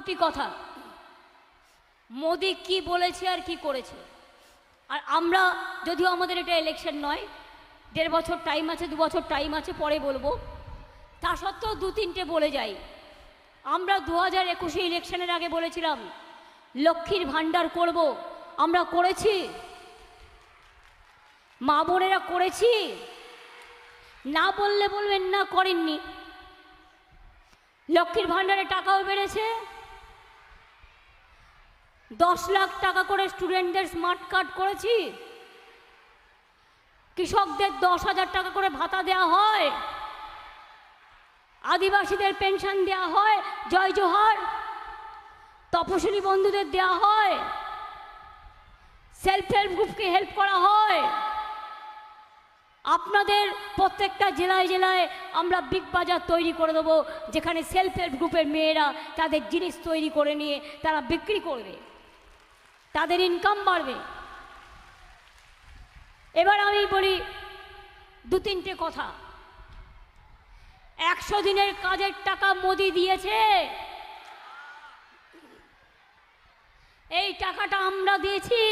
দুটি কথা। মোদি কি বলেছে আর কি করেছে? আর আমরা যদিও আমাদের এটা ইলেকশন নয়, দেড় বছর টাইম আছে, দু বছর টাইম আছে, পরে বলব। তা সত্ত্বেও দু তিনটে বলে যাই। আমরা দু হাজার একুশে ইলেকশনের আগে বলেছিলাম, লক্ষ্মীর ভাণ্ডার করব। আমরা করেছি। মা বোনেরা করেছি। না বললে বলবেন না করেননি। লক্ষ্মীর ভাণ্ডারে টাকাও বেড়েছে। দশ লাখ টাকা করে স্টুডেন্টদের স্মার্ট কার্ড করেছি। কৃষকদের দশ হাজার টাকা করে ভাতা দেওয়া হয়। আদিবাসীদের পেনশন দেওয়া হয়, জয় জোহার। তপশিলি বন্ধুদের দেওয়া হয়। সেলফ হেল্প গ্রুপকে হেল্প করা হয়। আপনাদের প্রত্যেকটা জেলায় জেলায় আমরা বিগ বাজার তৈরি করে দেবো, যেখানে সেলফ হেল্প গ্রুপের মেয়েরা তাদের জিনিস তৈরি করে নিয়ে তারা বিক্রি করবে। তাদের ইনকাম বাড়বে। এবার আমি বলি দু তিনটে কথা। একশো দিনের কাজের টাকা মোদি দিয়েছে। এই টাকাটা আমরা দিয়েছি।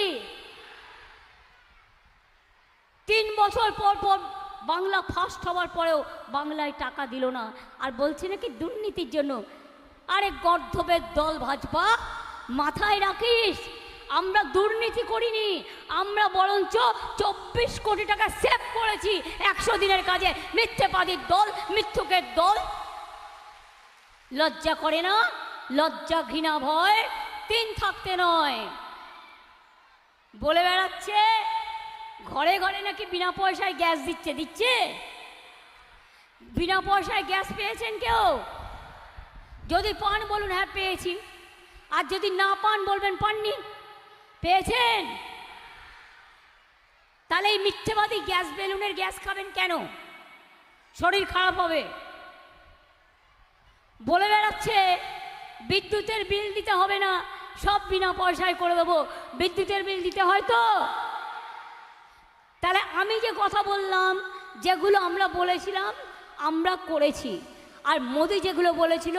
তিন বছর পর পর বাংলা ফার্স্ট হওয়ার পরেও বাংলায় টাকা দিল না। আর বলছে নাকি দুর্নীতির জন্য। আরে গর্ধবের দল ভাজপা মাথায় রাখিস আমরা দুর্নীতি করিনি, আমরা বরঞ্চ চব্বিশ কোটি টাকা সেভ করেছি একশো দিনের কাজে। মিথ্যেবাদীর দল, মিথ্যুকের দল। লজ্জা করে না? লজ্জা ঘৃণা ভয়? তিন থাকতে নয়। বলে বেড়াচ্ছে, ঘরে ঘরে নাকি বিনা পয়সায় গ্যাস দিচ্ছে দিচ্ছে? বিনা পয়সায় গ্যাস পেয়েছেন কেউ? যদি পান বলুন হ্যাঁ পেয়েছি। আর যদি না পান বলবেন, পাননি? পেয়েছেন? তাহলে এই মিথ্যেবাদী গ্যাস বেলুনের গ্যাস খাবেন কেন? শরীর খারাপ হবে। বলে বেড়াচ্ছে, বিদ্যুতের বিল দিতে হবে না, সব বিনা পয়সায় করে দেবো। বিদ্যুতের বিল দিতে হয় তো? তাহলে আমি যে কথা বললাম, যেগুলো আমরা বলেছিলাম, আমরা করেছি। আর মোদি যেগুলো বলেছিল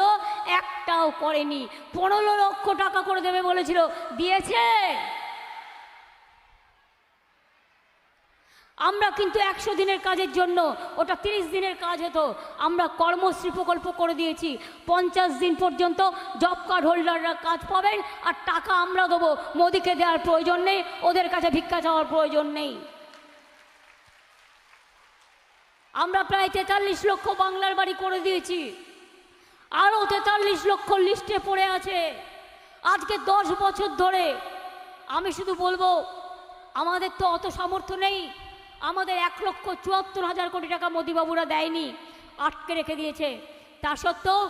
একটাও করেনি। পনেরো লক্ষ টাকা করে দেবে বলেছিল। দিয়েছে। আমরা কিন্তু একশো দিনের কাজের জন্য, ওটা তিরিশ দিনের কাজ হতো। আমরা কর্মশ্রী প্রকল্প করে দিয়েছি। পঞ্চাশ দিন পর্যন্ত জব কার্ড হোল্ডাররা কাজ পাবেন আর টাকা আমরা দেবো। মোদিকে দেওয়ার প্রয়োজন নেই, ওদের কাছে ভিক্ষা চাওয়ার প্রয়োজন নেই। আমরা প্রায় তেতাল্লিশ লক্ষ বাংলার বাড়ি করে দিয়েছি। আরও তেতাল্লিশ লক্ষ লিস্টে পড়ে আছে। আজকে দশ বছর ধরে আমি শুধু বলব, আমাদের তো অত সামর্থ্য নেই। আমাদের এক লক্ষ চুয়াত্তর হাজার কোটি টাকা মোদিবাবুরা দেয়নি, আটকে রেখে দিয়েছে। তা সত্ত্বেও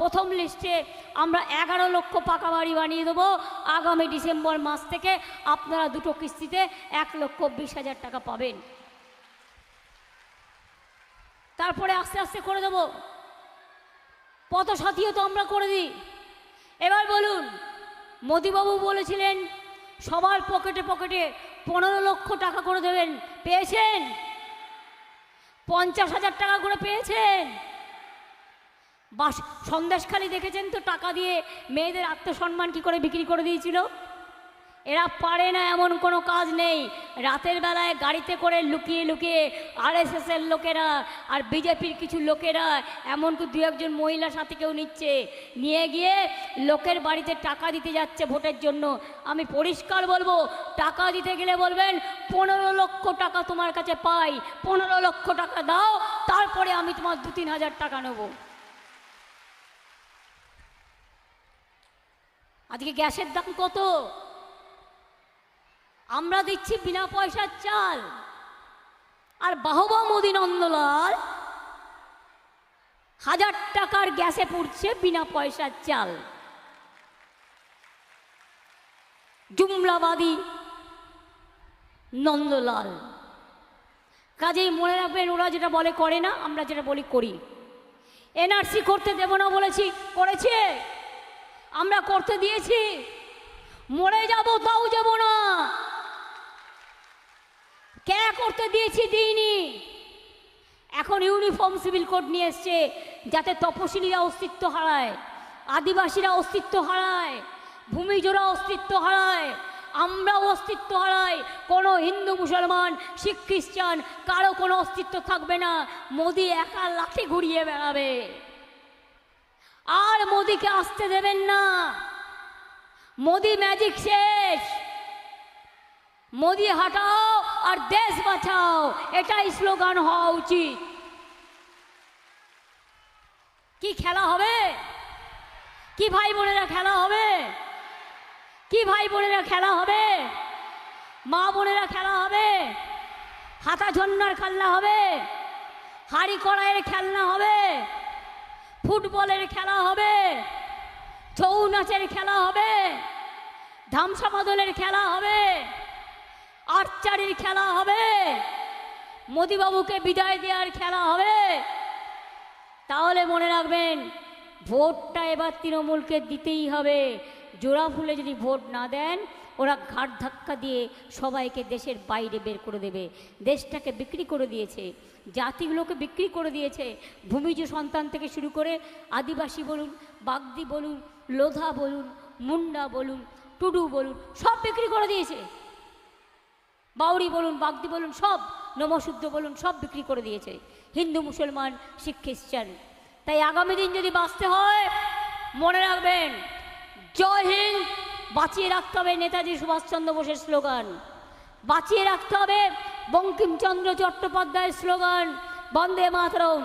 প্রথম লিস্টে আমরা এগারো লক্ষ পাকা বাড়ি বানিয়ে দেবো। আগামী ডিসেম্বর মাস থেকে আপনারা দুটো কিস্তিতে এক লক্ষ বিশ হাজার টাকা পাবেন। তারপরে আস্তে আস্তে করে দেবো। পথ সাথীও তো আমরা করে দিই। এবার বলুন, মোদিবাবু বলেছিলেন, সবার পকেটে পকেটে পনেরো লক্ষ টাকা করে দেবেন। পেয়েছেন? পঞ্চাশ হাজার টাকা করে পেয়েছেন? বাস, সন্দেশখালি দেখেছেন তো, টাকা দিয়ে মেয়েদের আত্মসম্মান কি করে বিক্রি করে দিয়েছিল? এরা পারে না, এমন কোনো কাজ নেই। রাতের বেলায় গাড়িতে করে লুকিয়ে লুকিয়ে আরএসএসের লোকেরা আর বিজেপির কিছু লোকেরা এমনকি দু একজন মহিলা সাথীকেও নিচ্ছে। নিয়ে গিয়ে লোকের বাড়িতে টাকা দিতে যাচ্ছে ভোটের জন্য। আমি পরিষ্কার বলব, টাকা দিতে গেলে বলবেন, পনেরো লক্ষ টাকা তোমার কাছে পাই, পনেরো লক্ষ টাকা দাও, তারপরে আমি তোমার দু তিন হাজার টাকা নেব। আজকে গ্যাসের দাম কত? আমরা দিচ্ছি বিনা পয়সার চাল। আর বাহবা মোদী নন্দলাল হাজার টাকার গ্যাসে পুড়ছে বিনা পয়সার চাল। জুমলাবাদী নন্দলাল। কাজেই মনে রাখবেন, ওরা যেটা বলে করে না, আমরা যেটা বলি করি। এনআরসি করতে দেব না বলেছি, করেছে। আমরা করতে দিয়েছি। মরে যাব, তাও যাব না। কে করতে দিয়েছি দিইনি। এখন ইউনিফর্ম সিভিল কোড নিয়ে এসছে, যাতে তপশিলীরা অস্তিত্ব হারায়, আদিবাসীরা অস্তিত্ব হারায়, ভূমিজোরা অস্তিত্ব হারায়, আমরাও অস্তিত্ব হারাই। কোনো হিন্দু, মুসলমান, শিখ, খ্রিস্টান, কারও কোনো অস্তিত্ব থাকবে না। মোদি একা লাঠি ঘুরিয়ে বেড়াবে। আর মোদিকে আসতে দেবেন না। মোদি ম্যাজিক শেষ। মোদি হাটাও। আর দেশ বাঁচাও, এটাই স্লোগান হওয়া উচিত। কি খেলা হবে? কি ভাই বোনেরা খেলা হবে? কি ভাই বোনেরা খেলা হবে? মা বোনেরা খেলা হবে? হাতা ঝন্নার খেলনা হবে? হাড়ি কড়াইয়ের খেলনা হবে? ফুটবলের খেলা হবে? ছৌ নাচের খেলা হবে? ধামসা বদলের খেলা হবে? আর্চারির খেলা হবে। মোদিবাবুকে বিদায় দেওয়ার খেলা হবে। তাহলে মনে রাখবেন, ভোটটা এবার তৃণমূলকে দিতেই হবে। জোড়া ফুলে যদি ভোট না দেন, ওরা ঘাট ধাক্কা দিয়ে সবাইকে দেশের বাইরে বের করে দেবে। দেশটাকে বিক্রি করে দিয়েছে, জাতিগুলোকে বিক্রি করে দিয়েছে। ভূমিজ সন্তান থেকে শুরু করে আদিবাসী বলুন, বাগদি বলুন, লোধা বলুন, মুন্ডা বলুন, টুডু বলুন, সব বিক্রি করে দিয়েছে। বাউরি বলুন, বাগদি বলুন, সব নমশুদ্ধ বলুন, সব বিক্রি করে দিয়েছে। হিন্দু, মুসলমান, শিখ, খ্রিস্টান। তাই আগামী দিন যদি বাঁচতে হয়, মনে রাখবেন, জয় হিন্দ, বাঁচিয়ে রাখতে হবে নেতাজি সুভাষচন্দ্র বোসের স্লোগান। বাঁচিয়ে রাখতে হবে বঙ্কিমচন্দ্র চট্টোপাধ্যায়ের স্লোগান, বন্দে মাতরম।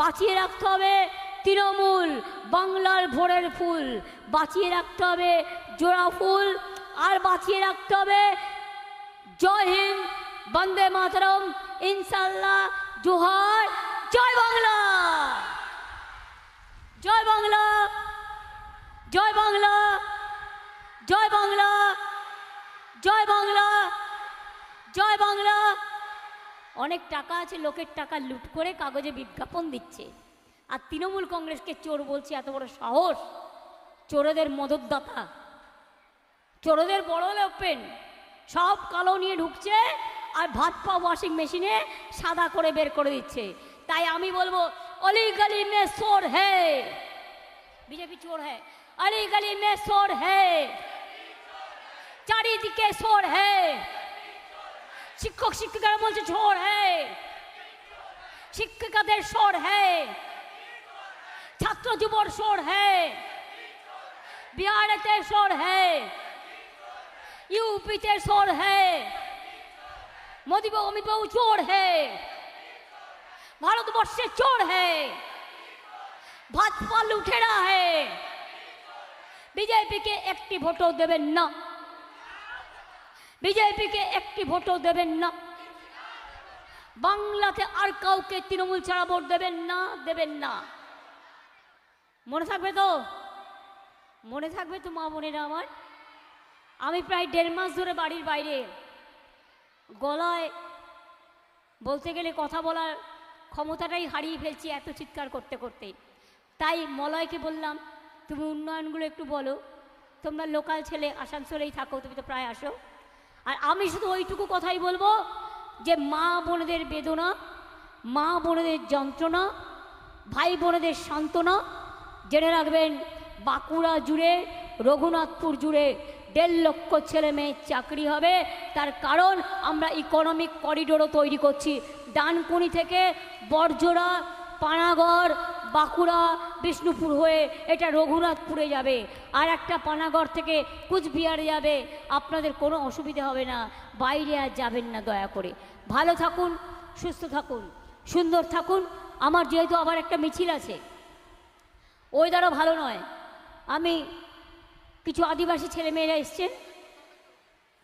বাঁচিয়ে রাখতে হবে তৃণমূল, বাংলার ভোরের ফুল। বাঁচিয়ে রাখতে হবে জোড়া ফুল, আর বাঁচিয়ে রাখতে হবে জয় হিন্দ, বন্দে মাতরম ইনশাল্লাহ জোহার, জয় বাংলা। জয় বাংলা জয় বাংলা জয় বাংলা জয় বাংলা জয় বাংলা। অনেক টাকা আছে, লোকের টাকা লুট করে কাগজে বিজ্ঞাপন দিচ্ছে। আর তৃণমূল কংগ্রেসকে চোর বলছে, এত বড় সাহস। চোরেদের মদতদাতা। চোরদের বড় লোকপেন সব কালো নিয়ে ঢুকছে আর ভাত পা ওয়াশিং মেশিনে সাদা করে বের করে দিচ্ছে। তাই আমি বলব, অলি গলি মে চোর হে। বিজেপি চোর হ্যাঁ অলি গলি মে চোর হে। চারিদিকে চোর হে। শিক্ষক, শিক্ষিকারা বলছে চোর হে। শিক্ষিকাদের সোর হে। ছাত্র যুবর সোর হে। বিহারেতে সোর হে यूपीते शोर है मोदी बाबू अमित बाबू चोर है भारतवर्ष से चोर है भाजपा लुटेरा है বিজেপিকে একটি ভোটও দেবেন না বিজেপিকে একটি ভোটও দেবেন না বাংলাতে আর কাউকে তৃণমূল ছাড়া ভোট দেবেন না দেবেন না মনে থাকবে তো মনে থাকবে তো মা বোনেরা আমার আমি প্রায় দেড় মাস ধরে বাড়ির বাইরে। গলায় বলতে গেলে কথা বলার ক্ষমতাটাই হারিয়ে ফেলছি এত চিৎকার করতে করতে। তাই মলয়কে বললাম, তুমি উন্নয়নগুলো একটু বলো। তোমরা লোকাল ছেলে আসানসোলেই থাকো, তুমি তো প্রায় আসো। আর আমি শুধু ওইটুকু কথাই বলব যে মা বোনেদের বেদনা, মা বোনেদের যন্ত্রণা, ভাই বোনেদের সান্ত্বনা। জেনে রাখবেন, বাঁকুড়া জুড়ে, রঘুনাথপুর জুড়ে দেড় লক্ষ ছেলে মেয়ের চাকরি হবে। তার কারণ আমরা ইকোনমিক করিডোরও তৈরি করছি। ডানকুনি থেকে বরজোড়া, পানাগড়, বাঁকুড়া, বিষ্ণুপুর হয়ে এটা রঘুনাথপুরে যাবে। আর একটা পানাগড় থেকে কুচবিহারে যাবে। আপনাদের কোনো অসুবিধা হবে না। বাইরে আর যাবেন না দয়া করে। ভালো থাকুন, সুস্থ থাকুন, সুন্দর থাকুন। আমার যেহেতু আবার একটা মিছিল আছে ওয়েদারও ভালো নয়। আমি কিছু আদিবাসী ছেলেমেয়েরা এসছেন।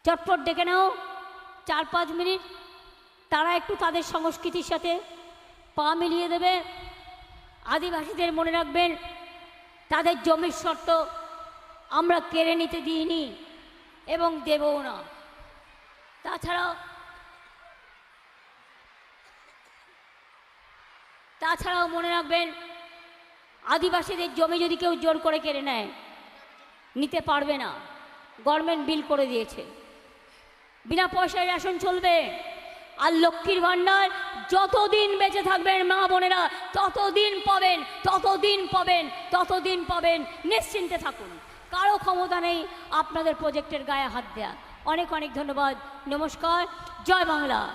চটপট ডেকে নাও, চার পাঁচ মিনিট। তারা একটু তাদের সংস্কৃতির সাথে পা মিলিয়ে দেবে। আদিবাসীদের মনে রাখবেন, তাদের জমির শর্ত আমরা কেড়ে নিতে দিইনি এবং দেবও না। তাছাড়াও তাছাড়াও মনে রাখবেন, আদিবাসীদের জমি যদি কেউ জোর করে কেড়ে নেয় নিতে পারবে না। গভর্নমেন্ট বিল করে দিয়েছে। বিনা পয়সায় রেশন চলবে। আর লক্ষ্মীর ভাণ্ডার যতদিন বেঁচে থাকবেন মা বোনেরা, ততদিন পাবেন ততদিন পাবেন ততদিন পাবেন। নিশ্চিন্তে থাকুন। কারও ক্ষমতা নেই আপনাদের প্রজেক্টের গায়ে হাত দেয়া। অনেক অনেক ধন্যবাদ। নমস্কার। জয় বাংলা।